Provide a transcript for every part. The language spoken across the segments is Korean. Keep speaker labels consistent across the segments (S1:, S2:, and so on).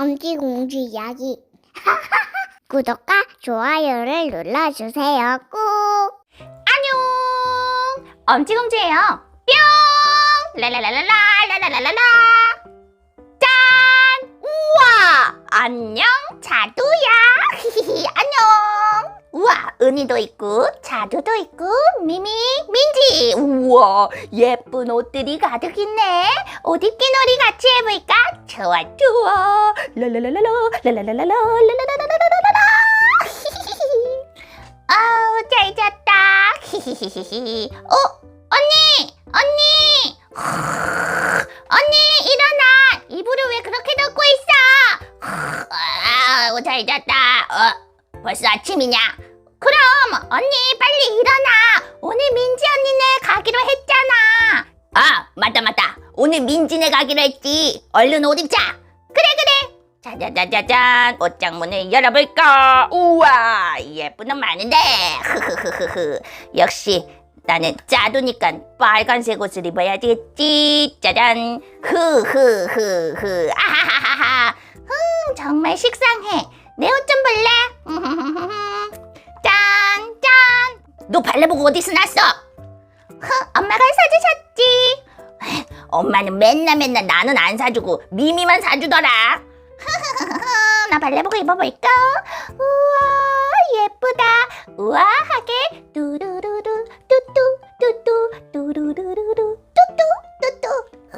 S1: 엄지공주 이야기. 구독과 좋아요를 눌러주세요. 꾹.
S2: 안녕! 엄지공주예요. 뿅! 라라라라라 라라라라라 짠! 우와! 안녕 자두야. 안녕. 우와 은희도 있고 자두도 있고 미미 민지. 우와 예쁜 옷들이 가득 있네. 옷 입기 놀이 같이 해볼까? 좋아 좋아. 라라라라라 라라라라라라라. 아우 잘 잤다. 히히히히히. 어 언니 언니 언니 일어나. 이불을 왜 그렇게 덮고 있어? 아우 잘 잤다. 어 벌써 아침이냐? 그럼 언니 빨리 일어나. 오늘 민지 언니네 가기로 했잖아. 아 맞다 맞다. 오늘 민지네 가기로 했지. 얼른 옷 입자. 그래 그래. 짜자자자잔 옷장 문을 열어볼까 우와 예쁜 옷 많은데 흐흐흐흐흐 역시 나는 짜두니까 빨간색 옷을 입어야겠지 짜잔 흐흐흐흐 아하하하하 흠 정말 식상해 내 옷 좀 볼래 너 발레복 어디서 났어? 흐 엄마가 사주셨지. 에휴, 엄마는 맨날 맨날 나는 안 사주고 미미만 사주더라. 나 발레복 입어볼까? 우와 예쁘다. 우아하게. 뚜루루루 뚜뚜 뚜뚜 뚜루루루루 뚜뚜 뚜뚜.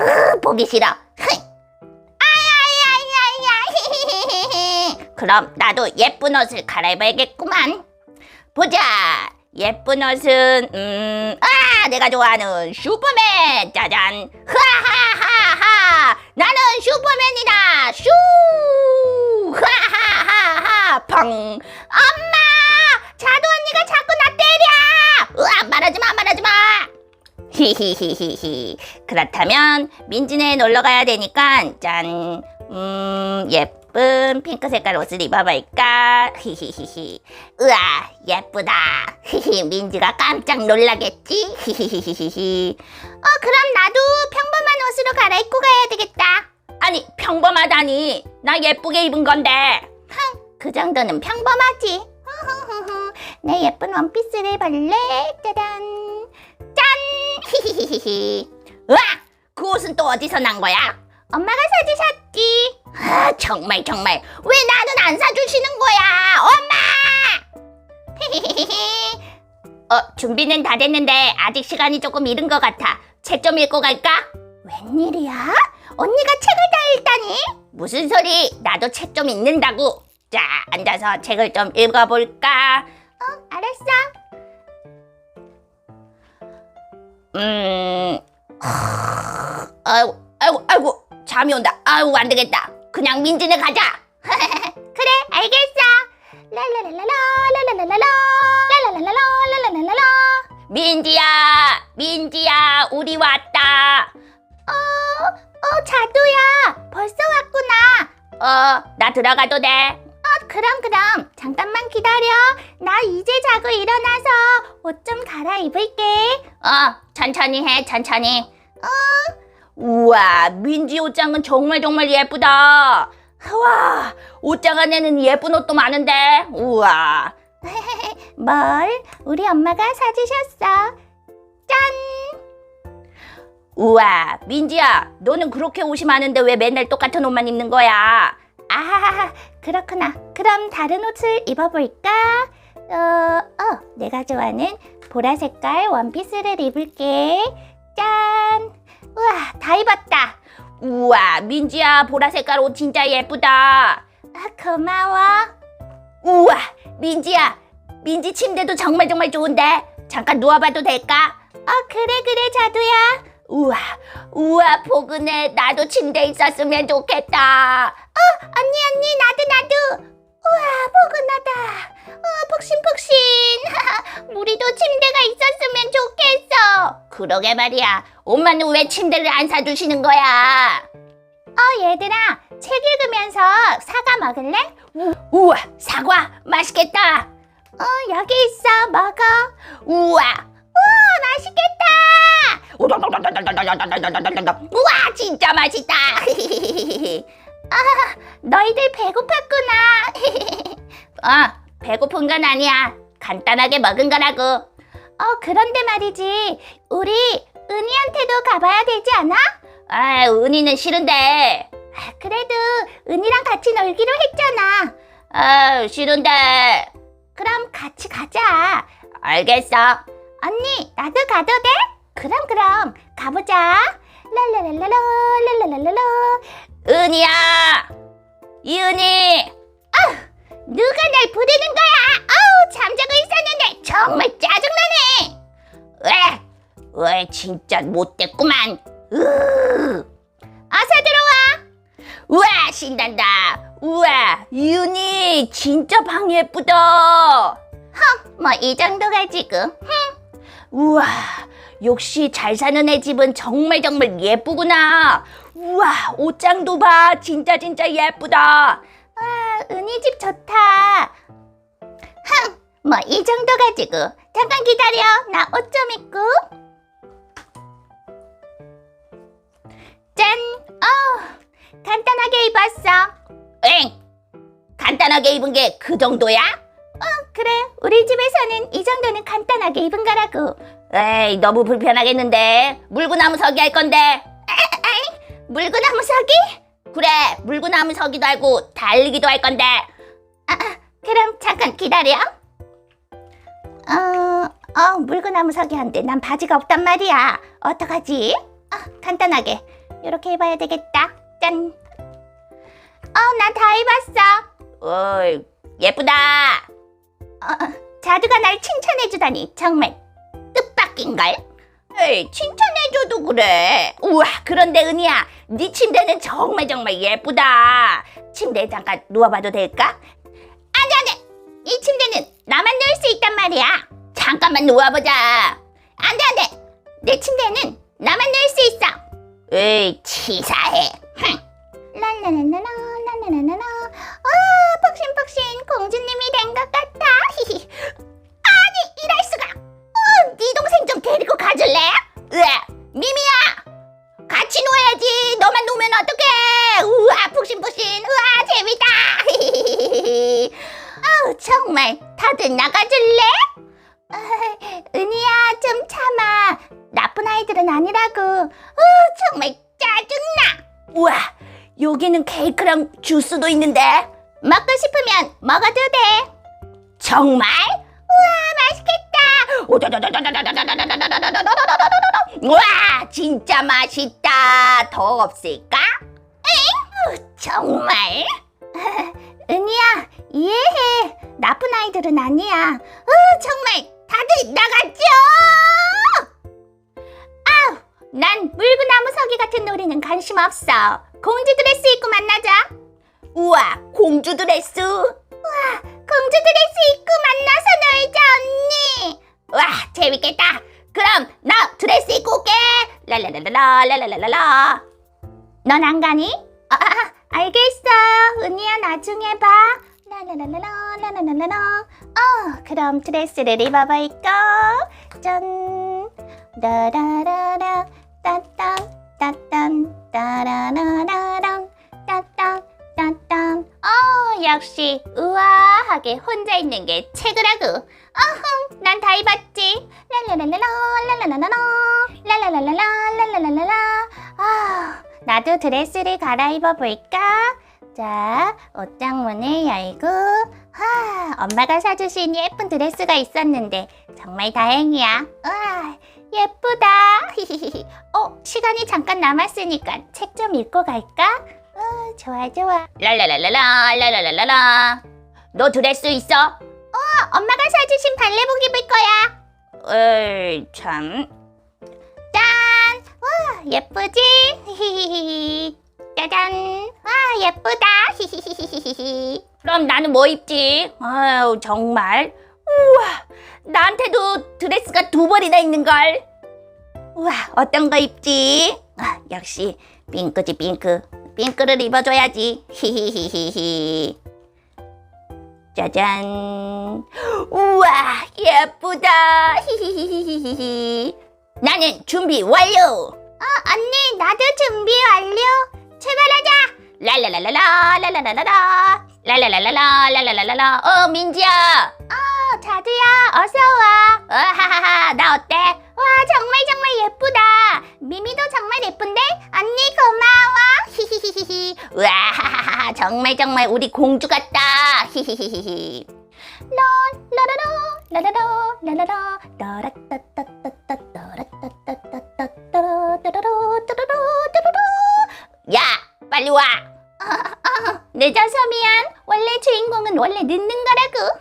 S2: 으, 보기 싫어. 아야야야야. 그럼 나도 예쁜 옷을 갈아입어야겠구만. 보자 예쁜 옷은 음 아 내가 좋아하는 슈퍼맨. 짜잔. 하하하하. 나는 슈퍼맨이다. 슈. 하하하하. 펑. 엄마 자두 언니가 자꾸 나 때려. 으아 말하지마 말하지마. 히히히히히. 그렇다면 민지네 놀러 가야 되니까 짠. 음, 예쁜 핑크 색깔 옷을 입어볼까? 히히히히. 으아, 예쁘다. 히히, 민지가 깜짝 놀라겠지? 히히히히히. 어, 그럼 나도 평범한 옷으로 갈아입고 가야 되겠다. 아니, 평범하다니. 나 예쁘게 입은 건데. 흥, 그 정도는 평범하지. 흐흐흐흐. 내 예쁜 원피스를 입을래? 짜잔. 짠! 히히히히히. 으아! 그 옷은 또 어디서 난 거야? 엄마가 사주셨지. 아, 정말 정말 왜 나는 안 사주시는 거야, 엄마? 어, 준비는 다 됐는데 아직 시간이 조금 이른 것 같아. 책 좀 읽고 갈까? 웬일이야? 언니가 책을 다 읽다니? 무슨 소리? 나도 책 좀 읽는다고. 자, 앉아서 책을 좀 읽어볼까? 어, 알았어. 음, 아이고, 아이고, 아이고, 잠이 온다. 아이고, 안 되겠다. 그냥 민지네 가자. 그래, 알겠어. 랄랄랄랄라, 랄랄랄랄라, 랄랄랄랄라, 랄랄랄랄라. 민지야, 민지야, 우리 왔다. 어, 어, 자두야, 벌써 왔구나. 어, 나 들어가도 돼. 어, 그럼, 그럼. 잠깐만 기다려. 나 이제 자고 일어나서 옷 좀 갈아입을게. 어, 천천히 해, 천천히. 우와, 민지 옷장은 정말 정말 예쁘다. 와, 옷장 안에는 예쁜 옷도 많은데. 우와. 뭘? 우리 엄마가 사주셨어. 짠! 우와, 민지야, 너는 그렇게 옷이 많은데 왜 맨날 똑같은 옷만 입는 거야? 아, 그렇구나. 그럼 다른 옷을 입어볼까? 어, 어, 내가 좋아하는 보라 색깔 원피스를 입을게. 짠! 우와, 다 입었다. 우와, 민지야, 보라 색깔 옷 진짜 예쁘다. 아, 고마워. 우와, 민지야, 민지 침대도 정말 정말 좋은데. 잠깐 누워봐도 될까? 어, 그래, 그래, 자두야. 우와, 우와, 포근해. 나도 침대에 있었으면 좋겠다. 어, 언니, 언니, 나도, 나도. 우와, 포근하다. 어, 폭신폭신. 우리도 침대가 있었으면 좋겠어. 그러게 말이야. 엄마는 왜 침대를 안 사주시는 거야? 어, 얘들아. 책 읽으면서 사과 먹을래? 우와, 사과 맛있겠다. 어, 여기 있어. 먹어. 우와. 우와, 맛있겠다. 우와, 진짜 맛있다. 아, 너희들 배고팠구나. 아, 배고픈 건 아니야. 간단하게 먹은 거라고. 어, 그런데 말이지. 우리 은희한테도 가봐야 되지 않아? 아, 은희는 싫은데. 아, 그래도 은희랑 같이 놀기로 했잖아. 아, 싫은데. 그럼 같이 가자. 알겠어. 언니, 나도 가도 돼? 그럼 그럼 가보자. 랄라랄라라 랄라랄라라. 은희야, 이은희. 아, 누가 날 부르는 거야? 아우, 잠자고 있었는데 정말 짜증나네. 왜? 왜 진짜 못됐구만. 으. 어서 들어와. 우와, 신난다. 우와, 이은희 진짜 방 예쁘다. 뭐이 정도 가지고. 흠. 우와, 역시 잘 사는 애 집은 정말 정말 예쁘구나. 우와, 옷장도 봐. 진짜 진짜 예쁘다. 와, 은희 집 좋다. 흥, 뭐 이 정도 가지고. 잠깐 기다려. 나 옷 좀 입고. 짠. 어, 간단하게 입었어. 엥. 간단하게 입은 게 그 정도야? 그래, 우리 집에서는 이 정도는 간단하게 입은 거라고. 에이, 너무 불편하겠는데. 물구나무 서기 할 건데. 물구나무 서기? 그래, 물구나무 서기도 하고 달리기도 할 건데. 아, 아, 그럼 잠깐 기다려. 어, 어, 물구나무 서기 한데 난 바지가 없단 말이야. 어떡하지? 아, 간단하게. 이렇게 해봐야 되겠다. 짠. 어, 나다 입었어. 어이, 예쁘다. 어, 자두가 날 칭찬해주다니 정말 뜻밖인걸? 에이 칭찬해줘도 그래. 우와 그런데 은희야 네 침대는 정말 정말 예쁘다. 침대에 잠깐 누워봐도 될까? 안돼 안돼 이 침대는 나만 누울 수 있단 말이야. 잠깐만 누워보자. 안 돼 안 돼. 내 침대는 나만 누울 수 있어. 에이 치사해. 랄라랄라라 랄라랄라라. 아 폭신폭신 공주님이 된 것 같아. 아니 이럴 어, 네 동생 좀 데리고 가줄래? 으아 미미야! 같이 놀아야지. 너만 놀면 어떡해? 우와 폭신폭신. 우와 재밌다. 아우 정말 다들 나가줄래? 아, 은희야 좀 참아. 나쁜 아이들은 아니라고. 어, 정말 짜증나. 우와 여기는 케이크랑 주스도 있는데. 먹고 싶으면 먹어도 돼. 정말? 우와 맛있겠다. 우 와 진짜 맛있다 더 없을까? 엥? 정말? 은희야 이해해 나쁜 아이들은 아니야 어, 정말 다들 나갔죠? 아우 난 물구나무 서기 같은 놀이는 관심 없어 공주 드레스 입고 만나자 우와 공주 드레스 우와 공주 드레스 입고 만나서 놀자 언니 와 재밌겠다. 그럼 나 드레스 입고 올게. 랄랄랄라 랄랄랄라. 넌 안 가니? 아, 아, 알겠어. 은희야 나중에 봐. 랄랄랄라 랄랄랄라. 어 그럼 드레스를 입어볼까? 짠. 라라라라 따딴 따딴 따라라라랑 따딴 따딴 어 역시 우아하게 혼자 있는 게 최고라고. 어흥 난 다 입었지. 랄라랄라라 랄라랄라라 랄라랄라라 랄라랄라라. 아 나도 드레스를 갈아입어 볼까? 자 옷장 문을 열고 아 엄마가 사주신 예쁜 드레스가 있었는데 정말 다행이야. 와 예쁘다. 어 시간이 잠깐 남았으니까 책 좀 읽고 갈까 어, 좋아 좋아 랄라랄라라 랄라랄라라 너 드레스 있어? 어 엄마가 사주신 발레복 입을 거야 에이 참 짠! 와 예쁘지? 히히히히 짜잔 와 예쁘다 히히히히히 그럼 나는 뭐 입지? 아유 정말 우와 나한테도 드레스가 두 벌이나 있는 걸 우와 어떤 거 입지? 아, 역시 핑크지 핑크 핑크를 입어줘야지. 히히히히히. 짜잔. 우와 예쁘다. 히히히히히히. 나는 준비 완료. 어 언니 나도 준비 완료. 출발하자. 랄랄랄랄라 랄랄랄라라 랄랄랄라라 랄랄랄라라. 어 민지야. 어 자두야 어서 와. 어 하하하. 나 어때 히히히히 와 정말 정말 우리 공주 같다 히히히히히 넌 라라라 라라라 라라라 야 빨리 와 어, 어, 늦어서 미안 원래 주인공은 원래 늦는 거라고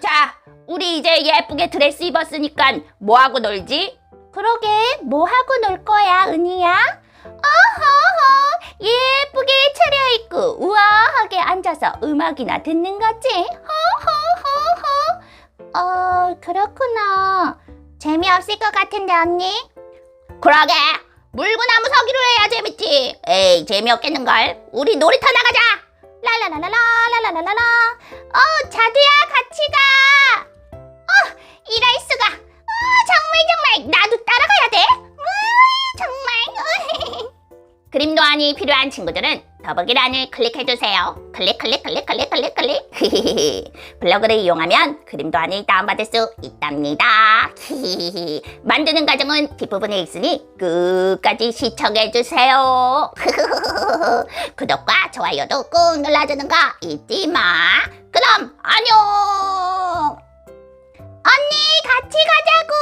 S2: 자 우리 이제 예쁘게 드레스 입었으니까 뭐하고 놀지? 그러게 뭐하고 놀 거야 은희야? 어허허 예쁘게 차려입고 우아하게 앉아서 음악이나 듣는 거지? 허허허허. 어 그렇구나. 재미없을 것 같은데 언니? 그러게 물구나무 서기로 해야 재밌지. 에이 재미없겠는걸? 우리 놀이터 나가자. 랄랄랄랄라 랄랄랄라. 어 자두야 같이 가 도안이 필요한 친구들은 더보기란을 클릭해주세요. 클릭 클릭 클릭 클릭 클릭 클릭 블로그를 이용하면 그림 도안을 다운받을 수 있답니다. 만드는 과정은 뒷부분에 있으니 끝까지 시청해주세요. 구독과 좋아요도 꾹 눌러주는 거 잊지 마. 그럼 안녕. 언니 같이 가자고.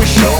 S3: we show